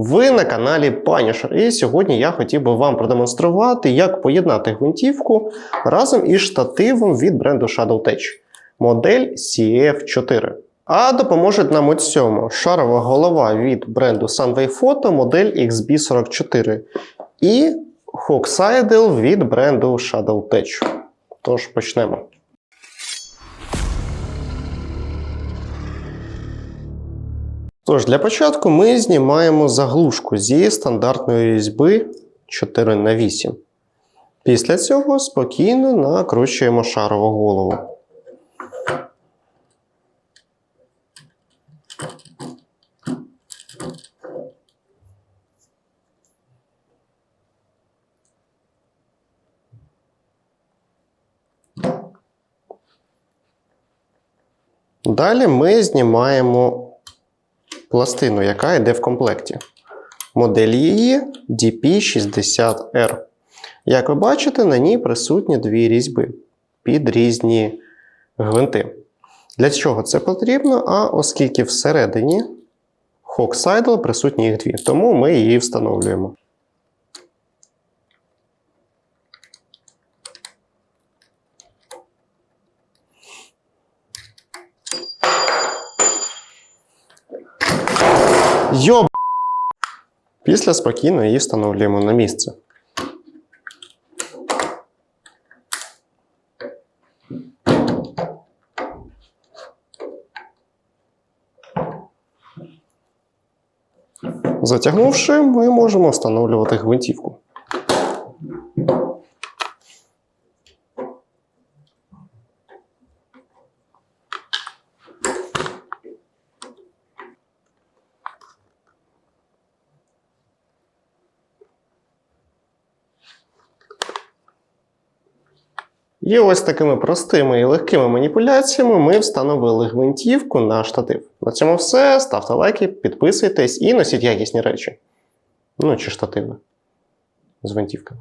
Ви на каналі Punisher, і сьогодні я хотів би вам продемонструвати, як поєднати гвинтівку разом із штативом від бренду Shadow Tech, модель CF4. А допоможуть нам у цьому шарова голова від бренду Sunway Photo, модель XB44 і Hawksidle від бренду Shadow Tech. Тож почнемо. Тож, для початку ми знімаємо заглушку зі стандартної різьби 4 на 8 Після цього спокійно накручуємо шарову голову. Далі ми знімаємо пластину, яка йде в комплекті. Модель її DP60R. Як ви бачите, на ній присутні дві різьби під різні гвинти. Для чого це потрібно? А оскільки всередині хоксайдл присутні їх дві, тому ми її встановлюємо. Йоб! Після спокійно її встановлюємо на місце. Затягнувши, ми можемо встановлювати гвинтівку. І ось такими простими і легкими маніпуляціями ми встановили гвинтівку на штатив. На цьому все. Ставте лайки, підписуйтесь і носіть якісні речі. Ну чи штативи з гвинтівками.